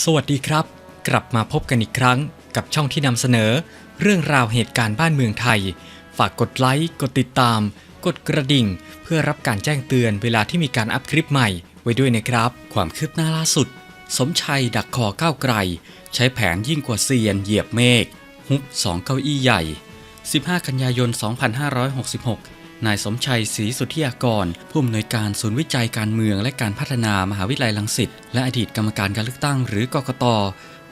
สวัสดีครับ กลับมาพบกันอีกครั้งกับช่องที่นำเสนอ เรื่องราวเหตุการณ์บ้านเมืองไทย ฝากกดไลค์ กดติดตาม กดกระดิ่ง เพื่อรับการแจ้งเตือนเวลาที่มีการอัพคลิปใหม่ ไว้ด้วยนะครับ ความคืบหน้าล่าสุด สมชัยดักคอก้าวไกล ใช้แผนยิ่งกว่าเซียนเหยียบเมฆฮุบสองเก้าอี้ใหญ่ 15 กันยายน 2566 นายสมชัยศรีสุทธิยากร ผู้อำนวยการศูนย์วิจัยการเมืองและการพัฒนามหาวิทยาลัยลังสิตและอดีตกรรมการการเลือกตั้งหรือกกต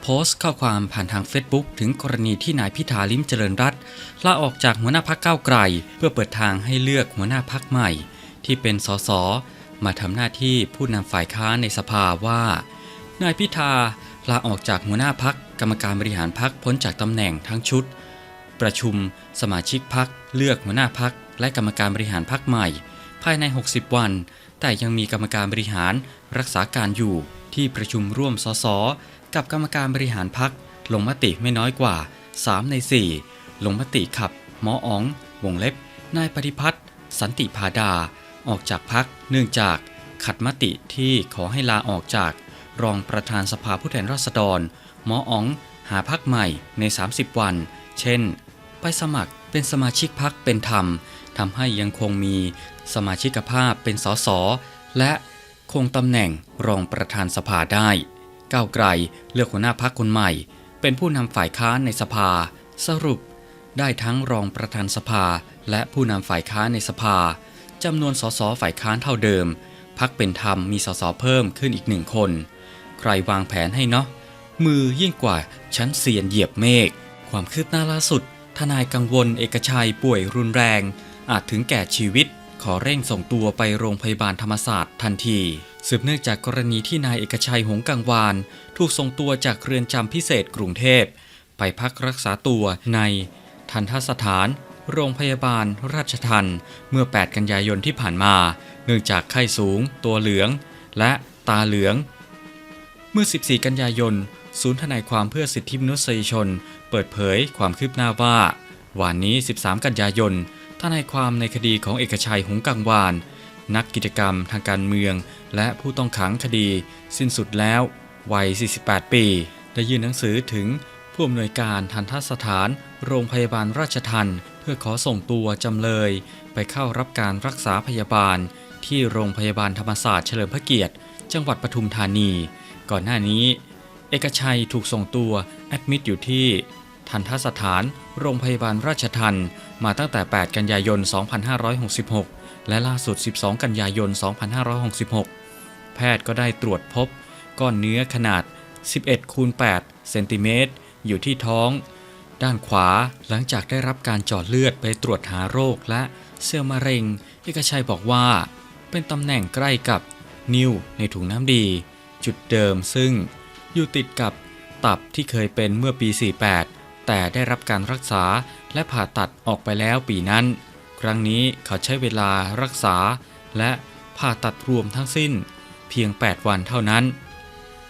โพสต์ข้อความผ่านทางเฟซบุ๊กถึงกรณีที่นายพิธาลิ้มเจริญรัตลาออกจากหัวหน้าพักเก้าไกล เพื่อเปิดทางให้เลือกหัวหน้าพักใหม่ ที่เป็นสสมาทำหน้าที่ผู้นำฝ่ายค้านในสภาว่า นายพิธาลาออกจากหัวหน้าพักกรรมการบริหารพักพ้นจากตำแหน่งทั้งชุด ประชุมสมาชิกพักเลือกหัวหน้าพัก และกรรมการบริหารพักใหม่ ภายใน 60 วัน แต่ยังมีกรรมการบริหารรักษาการอยู่ที่ประชุมร่วมสสกับกรรมการบริหารพักลงมติไม่น้อยกว่า 3 ใน 4 ลงมติขับ หมออ๋อง วงเล็บ นายปฏิพัฒน์สันติพาดา ออกจากพักเนื่องจากขัดมติที่ขอให้ลาออกจาก รองประธานสภาผู้แทนราษฎร หมออ๋อง หาพักใหม่ใน 30 วัน เช่น ไปสมัครเป็นสมาชิกพักเป็นธรรม ทำให้ยังคงมีสมาชิกภาพเป็นสสและคงตำแหน่งรองประธานสภาได้ ก้าวไกลเลือกหัวหน้าพักคนใหม่ เป็นผู้นำฝ่ายค้านในสภา สรุป ได้ทั้งรองประธานสภา และผู้นำฝ่ายค้านในสภาจำนวนสสฝ่ายค้านเท่าเดิม พักเป็นธรรมมีสสเพิ่มขึ้นอีกหนึ่งคน ใครวางแผนให้เนาะมือยิ่งกว่าชั้นเสียนเหยียบเมฆความคืบหน้าล่าสุด ทนายกังวลเอกชัยป่วยรุนแรง อาจถึงแก่ชีวิต ขอเร่งส่งตัวไปโรงพยาบาลธรรมศาสตร์ทันที สืบเนื่องจากกรณีที่นายเอกชัยหงกังวาน ถูกส่งตัวจากเรือนจำพิเศษกรุงเทพ ไปพักรักษาตัวในทันทสถาน โรงพยาบาลราชทันเมื่อ 8 กันยายนที่ผ่านมา เนื่องจากไข้สูง ตัวเหลือง และตาเหลือง เมื่อ 14 กันยายนศูนย์ทนายความเพื่อสิทธิมนุษยชน เปิดเผยความคืบหน้าว่า วันนี้ 13 กันยายน ทนายความในคดีของเอกชัยหงกังวาน นักกิจกรรมทางการเมือง และผู้ต้องขังคดี สิ้นสุดแล้ววัย 48 ปี ได้ยื่นหนังสือถึงผู้อำนวยการทันทสถาน โรงพยาบาลราชทันเพื่อขอส่งตัวจำเลย ไปเข้ารับการรักษาพยาบาล ที่โรงพยาบาลธรรมศาสตร์เฉลิมพระเกียรติ จังหวัดปทุมธานี ก่อนหน้านี้ เอกชัยถูกส่งตัวแอดมิดอยู่ที่ ทันทสถาน โรงพยาบาลราชทันมาตั้งแต่ 8 กันยายน 2566 และล่าสุด 12 กันยายน 2566 แพทย์ก็ได้ตรวจพบ ก้อนเนื้อขนาด 11คูณ8เซนติเมตรอยู่ที่ท้อง ด้านขวาหลังจากได้รับการเจาะเลือดไปตรวจหาโรคและเซลล์มะเร็งเอกชัยบอกว่า เป็นตำแหน่งใกล้กับนิ้วในถุงน้ำดี จุดเดิมซึ่งอยู่ติดกับตับที่เคยเป็นเมื่อปี 48 แต่ได้รับการรักษาและผ่าตัดออกไปแล้วปีนั้น ครั้งนี้เขาใช้เวลารักษาและผ่าตัดรวมทั้งสิ้น เพียง 8 วันเท่านั้น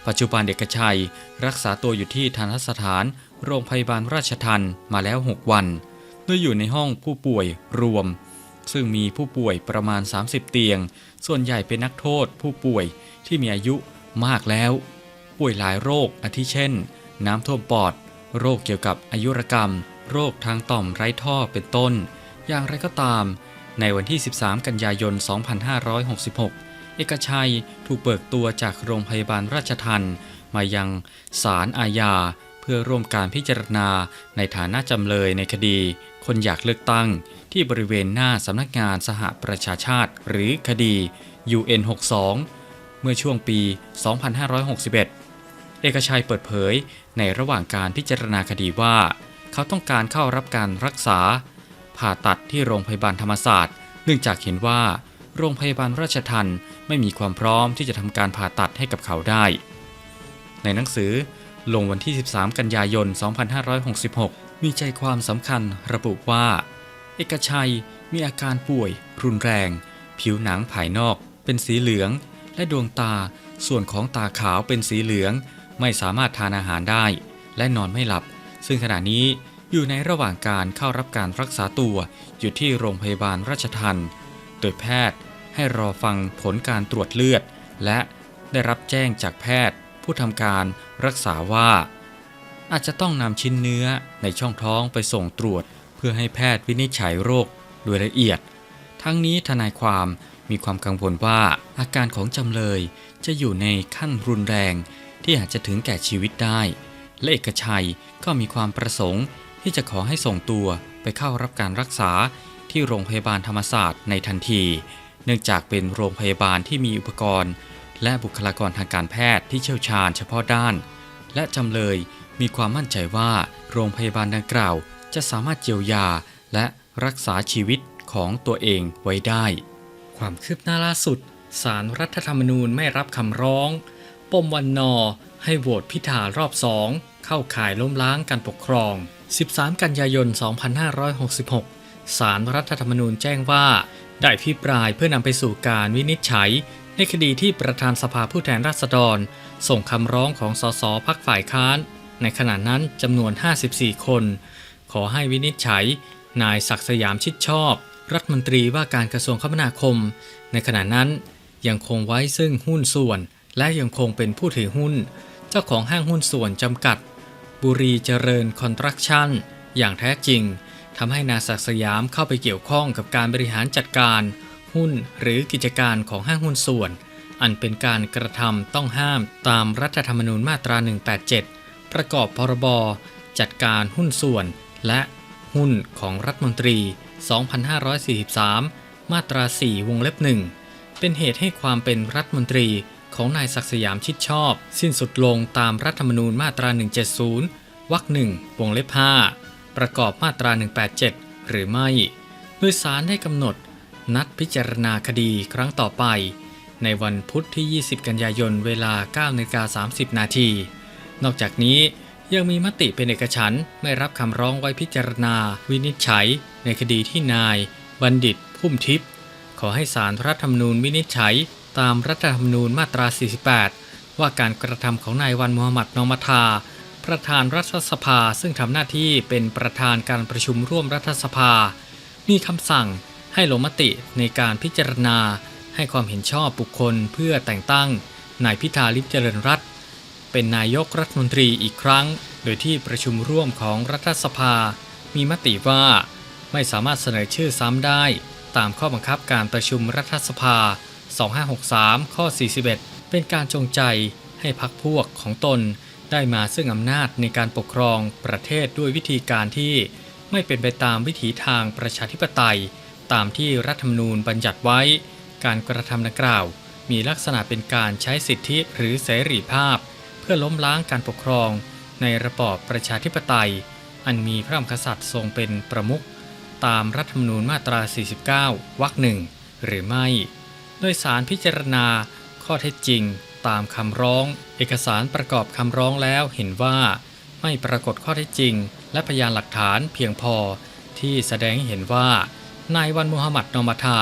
ปัจจุบันเด็กชัยรักษาตัวอยู่ที่ทันทสถาน โรงพยาบาลราชทันมาแล้ว 6 วันโดยอยู่ในห้องผู้ป่วยรวม ซึ่งมีผู้ป่วยประมาณ 30 เตียง ส่วนใหญ่เป็นนักโทษผู้ป่วยที่มีอายุมากแล้ว ป่วยหลายโรคอาทิเช่น น้ำท่วมปอด โรคเกี่ยวกับอายุรกรรม โรคทางต่อมไร้ท่อเป็นต้น อย่างไรก็ตาม ในวันที่ 13 กันยายน 2566 เอกชัยถูกเบิกตัวจากโรงพยาบาลราชทันมายังศาลอาญา เพื่อร่วมการพิจารณาในฐานะจำเลยในคดี คนอยากเลือกตั้งที่บริเวณหน้าสำนักงานสหประชาชาติ หรือคดี UN 62 เมื่อช่วงปี 2561 เอกชัยเปิดเผย ในระหว่างการพิจารณาคดีว่า เขาต้องการเข้ารับการรักษา ผ่าตัดที่โรงพยาบาลธรรมศาสตร์ เนื่องจากเห็นว่า โรงพยาบาลราชทันไม่มีความพร้อมที่จะทำการผ่าตัดให้กับเขาได้ ในหนังสือลงวันที่ 13 กันยายน 2566 มีใจความสำคัญระบุว่า เอกชัยมีอาการป่วย รุนแรง ผิวหนังภายนอก เป็นสีเหลือง และดวงตาส่วนของตาขาวเป็นสีเหลือง ไม่สามารถทานอาหารได้ และนอนไม่หลับ ซึ่งขณะนี้อยู่ในระหว่างการเข้ารับการรักษาตัวอยู่ที่โรงพยาบาลราชทันโดยแพทย์ให้รอฟังผลการตรวจเลือด และได้รับแจ้งจากแพทย์ ผู้ทำการรักษาว่า อาจจะต้องนำชิ้นเนื้อในช่องท้องไปส่งตรวจ เพื่อให้แพทย์วินิจฉัยโรคโดยละเอียด ทั้งนี้ทนายความมีความกังวลว่าอาการของจำเลยจะอยู่ในขั้นรุนแรง ที่อาจจะถึงแก่ชีวิตได้ และเอกชัยก็มีความประสงค์ที่จะขอให้ส่งตัวไปเข้ารับการรักษาที่โรงพยาบาลธรรมศาสตร์ในทันที เนื่องจากเป็นโรงพยาบาลที่มีอุปกรณ์ และบุคลากรทางการแพทย์ที่เชี่ยวชาญเฉพาะด้าน และจำเลยมีความมั่นใจว่าโรงพยาบาลดังกล่าว จะสามารถเยียวยาและรักษาชีวิตของตัวเองไว้ได้ ความคืบหน้าล่าสุด สารรัฐธรรมนูญไม่รับคำร้อง ปมวันนอ ให้โหวตพิธารอบสองเข้าข่ายล้มล้างการปกครอง 13 กันยายน 2566 สารรัฐธรรมนูญแจ้งว่า ได้พิปรายเพื่อนำไปสู่การวินิจฉัย ในคดีที่ประธานสภาผู้แทนราษฎร ส่งคำร้องของสสพักฝ่ายค้าน ในขณะนั้นจำนวน 54 คน ขอให้วินิจฉัย นายศักสยามชิดชอบ รัฐมนตรีว่าการกระทรวงคมนาคม ในขณะนั้นยังคงไว้ซึ่งหุ้นส่วน และยังคงเป็นผู้ถือหุ้น เจ้าของห้างหุ้นส่วนจำกัด บุรีเจริญคอนตรักชั่น อย่างแท้จริงทำให้นาศักสยามเข้าไปเกี่ยวข้องกับการบริหารจัดการ หุ้นหรือกิจการของห้างหุ้นส่วน อันเป็นการกระทำต้องห้ามตามรัฐธรรมนูญมาตรา 187 ประกอบพรบจัดการหุ้นส่วน และหุ้นของรัฐมนตรี 2543 มาตรา 4 วงเล็บหนึ่งเป็นเหตุให้ความเป็นรัฐมนตรี ของนายศักดิ์สยามชิดชอบ สิ้นสุดลงตามรัฐธรรมนูญมาตรา 170 วรรคหนึ่งวงเล็บ 5 ประกอบมาตรา 187 หรือไม่โดยสารได้กำหนด นัดพิจารณาคดีครั้งต่อไป ในวันพุธที่ 20 กันยายนเวลา9นาฬิกา30 นาที นอกจากนี้ยังมีมติเป็นเอกฉันไม่รับคำร้องไว้พิจารณา วินิจฉัย ในคดีที่นาย บัณฑิต พุ่มทิพย์ขอให้สารรัฐธรรมนูญวินิจฉัย ตามรัฐธรรมนูญมาตรา 48 ว่าการกระทำของนายวันมูฮัมหมัดนอมทา ประธานรัฐสภาซึ่งทำหน้าที่เป็นประธานการประชุมร่วมรัฐสภา มีคำสั่งให้ลงมติในการพิจารณา ให้ความเห็นชอบบุคคลเพื่อแต่งตั้งนายพิธาลิมเจริญรัตเป็นนายกรัฐมนตรีอีกครั้ง โดยที่ประชุมร่วมของรัฐสภา มีมติว่า ไม่สามารถเสนอชื่อซ้ำได้ ตามข้อบังคับการประชุมรัฐสภา 2563 ข้อ 41 เป็นการจงใจให้พักพวกของตนได้มาซึ่งอำนาจในการปกครองประเทศด้วยวิธีการที่ไม่เป็นไปตามวิถีทางประชาธิปไตย ตามที่รัฐธรรมนูญบัญญัติไว้ การกระทำดังกล่าว มีลักษณะเป็นการใช้สิทธิหรือเสรีภาพ เพื่อล้มล้างการปกครอง ในระบอบประชาธิปไตย อันมีพระมหากษัตริย์ทรงเป็นประมุขตามรัฐธรรมนูญมาตรา 49 วรรคหนึ่งหรือไม่ โดยสารพิจารณาข้อเท็จจริงตามคำร้อง เอกสารประกอบคำร้องแล้วเห็นว่า ไม่ปรากฏข้อเท็จจริง และพยานหลักฐานเพียงพอ ที่แสดงให้เห็นว่านายวันมูฮัมหมัดนอมาทา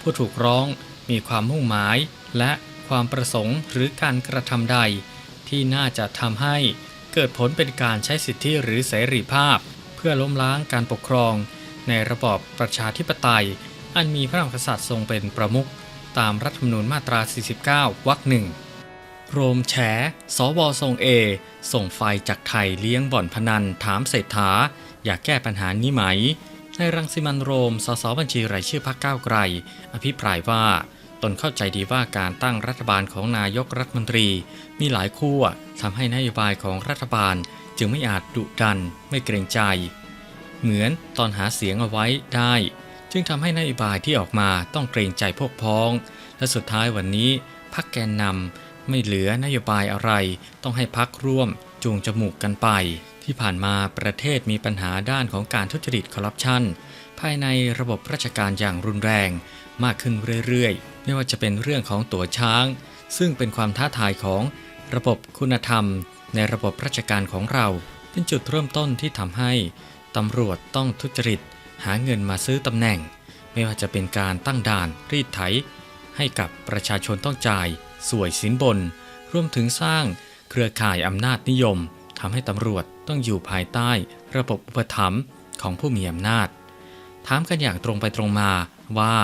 ผู้ถูกร้องมีความมุ่งหมาย และความประสงค์หรือการกระทำใด ที่น่าจะทำให้เกิดผลเป็นการใช้สิทธิหรือเสรีภาพ เพื่อล้มล้างการปกครอง ในระบอบประชาธิปไตย อันมีพระมหากษัตริย์ทรงเป็นประมุข ตามรัฐธรรมนูญมาตรา 49 วรรคหนึ่งโรมแฉ สวทรงเอ ส่งไฟจากไทยเลี้ยงบ่อนพนันถามเศรษฐา อยากแก้ปัญหานี้ไหม ในรังสิมันโรม สสบัญชีรายชื่อพรรคก้าวไกล อภิปรายว่า ตนเข้าใจดีว่าการตั้งรัฐบาลของนายกรัฐมนตรี มีหลายขั้วทำให้นโยบายของรัฐบาลจึงไม่อาจดุดัน ไม่เกรงใจ เหมือนตอนหาเสียงเอาไว้ได้ จึงทำให้นโยบายที่ออกมาต้องเกรงใจพวกพ้อง และสุดท้ายวันนี้พรรคแกนนำไม่เหลือนโยบายอะไร ต้องให้พักร่วมจูงจมูกกันไป ที่ผ่านมาประเทศมีปัญหาด้านของการทุจริตคอร์รัปชันภายในระบบราชการอย่างรุนแรง มากขึ้นเรื่อยๆ ไม่ว่าจะเป็นเรื่องของตั๋วช้าง ซึ่งเป็นความท้าทายของระบบคุณธรรม ในระบบราชการของเรา เป็นจุดเริ่มต้นที่ทำให้ตำรวจต้องทุจริต หาเงินมาซื้อตำแหน่ง ไม่ว่าจะเป็นการตั้งด่านรีดไถ ให้กับประชาชนต้องจ่าย สวยสินบน รวมถึงสร้างเครือข่ายอำนาจนิยมทำให้ตำรวจต้องอยู่ภายใต้ระบบอุปถัมภ์ของผู้มีอำนาจ ถามกันอย่างตรงไปตรงมาว่า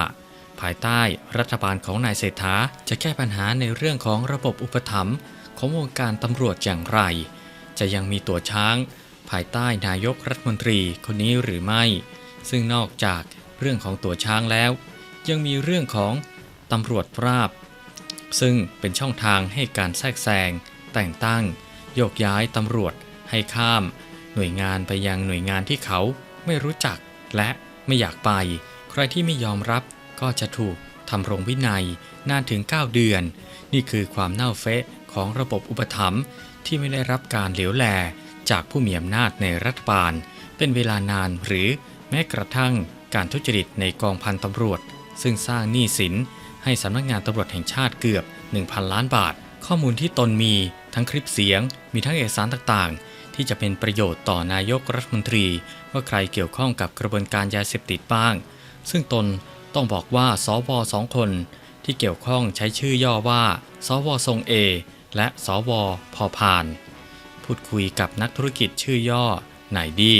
ภายใต้รัฐบาลของนายเศรษฐาจะแก้ปัญหาในเรื่องของระบบอุปถัมภ์ของวงการตำรวจอย่างไร จะยังมีตัวช้าง ภายใต้นายกรัฐมนตรีคนนี้หรือไม่ ซึ่งนอกจากเรื่องของตัวช้างแล้ว ยังมีเรื่องของตำรวจปราบ ซึ่งเป็นช่องทางให้การแทรกแซง แต่งตั้ง โยกย้ายตำรวจให้ข้าม หน่วยงานไปยังหน่วยงานที่เขาไม่รู้จักและไม่อยากไป ใครที่ไม่ยอมรับก็จะถูกทำรงวินัยนานถึง 9 เดือน นี่คือความเน่าเฟะของระบบอุปถัมภ์ที่ไม่ได้รับการเหลียวแลจากผู้มีอำนาจในรัฐบาล เป็นเวลานานหรือ แม้กระทั่งการทุจริตในกองพันตำรวจ ซึ่งสร้างหนี้สินให้สำนักงานตำรวจแห่งชาติเกือบ 1,000 ล้านบาท ข้อมูลที่ตนมีทั้งคลิปเสียง มีทั้งเอกสารต่างๆ ที่จะเป็นประโยชน์ต่อนายกรัฐมนตรี ว่าใครเกี่ยวข้องกับกระบวนการยาเสพติดบ้าง ซึ่งตนต้องบอกว่าสวสองคน ที่เกี่ยวข้องใช้ชื่อย่อว่าสวทรงเอและสวพอพาน พูดคุยกับนักธุรกิจชื่อย่อไนดี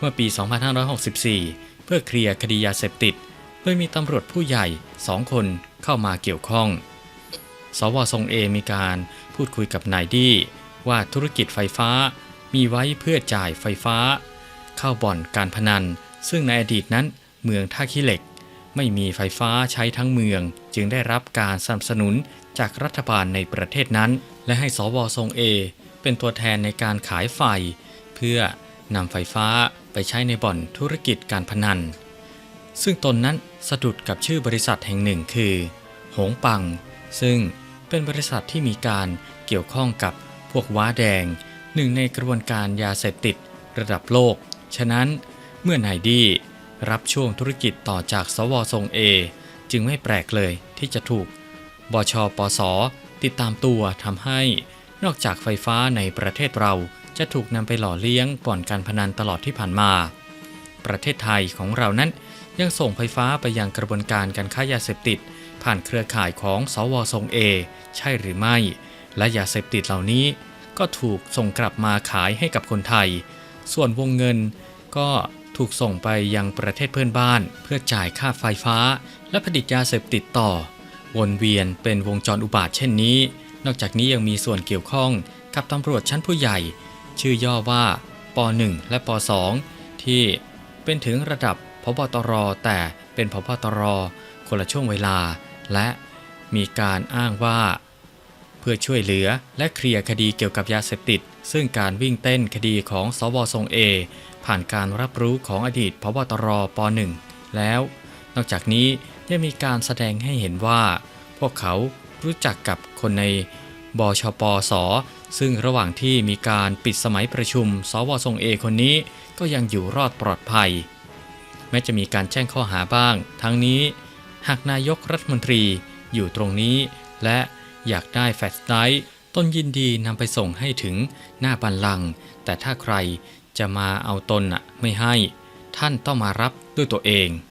เมื่อปี 2564 เพื่อเคลียร์คดียาเสพติด โดยมีตำรวจผู้ใหญ่สองคนเข้ามาเกี่ยวข้อง สวทรงเอมีการพูดคุยกับนายดี้ว่าธุรกิจไฟฟ้ามีไว้เพื่อจ่ายไฟฟ้า เข้าบ่อนการพนัน ซึ่งในอดีตนั้นเมืองท่าขี้เหล็ก ไม่มีไฟฟ้าใช้ทั้งเมือง จึงได้รับการสนับสนุนจากรัฐบาลในประเทศนั้น และให้สวทรงเอเป็นตัวแทนในการขายไฟ เพื่อนำไฟฟ้า ไปใช้ในบ่อนธุรกิจการพนัน ซึ่งตนนั้นสะดุดกับชื่อบริษัทแห่งหนึ่งคือ หงปัง ซึ่งเป็นบริษัทที่มีการเกี่ยวข้องกับพวกว้าแดง หนึ่งในกระบวนการยาเสพติดระดับโลก ฉะนั้นเมื่อนายดีรับช่วงธุรกิจต่อจากสวทรงเอ จึงไม่แปลกเลยที่จะถูกบชปสติดตามตัวทำให้นอกจากไฟฟ้าในประเทศเรา จะถูกนำไปหล่อเลี้ยงบ่อนการพนันตลอดที่ผ่านมา ประเทศไทยของเรานั้นยังส่งไฟฟ้าไปยังกระบวนการการค้ายาเสพติด ผ่านเครือข่ายของสวทรงเอ ใช่หรือไม่ และยาเสพติดเหล่านี้ ก็ถูกส่งกลับมาขายให้กับคนไทย ส่วนวงเงินก็ถูกส่งไปยังประเทศเพื่อนบ้าน เพื่อจ่ายค่าไฟฟ้า และผลิตยาเสพติดต่อ วนเวียนเป็นวงจรอุบาทเช่นนี้ นอกจากนี้ยังมีส่วนเกี่ยวข้องกับตำรวจชั้นผู้ใหญ่ ชื่อย่อว่าป .1 และป .2 ที่เป็นถึงระดับพบตร แต่เป็นพบตร คนละช่วงเวลา และมีการอ้างว่า เพื่อช่วยเหลือและเคลียร์คดีเกี่ยวกับยาเสพติด ซึ่งการวิ่งเต้นคดีของสวทรงเอ ผ่านการรับรู้ของอดีตพบตรป .1 แล้ว นอกจากนี้ยังมีการแสดงให้เห็นว่า พวกเขารู้จักกับคนใน บชปส ซึ่งระหว่างที่มีการปิดสมัยประชุม สวทรงเอคนนี้ก็ยังอยู่รอดปลอดภัย แม้จะมีการแจ้งข้อหาบ้าง ทั้งนี้หากนายกรัฐมนตรีอยู่ตรงนี้ และอยากได้แฟลชไดรฟ์ตนยินดีนำไปส่งให้ถึงหน้าบันลัง แต่ถ้าใครจะมาเอาตนน่ะไม่ให้ ท่านต้องมารับด้วยตัวเอง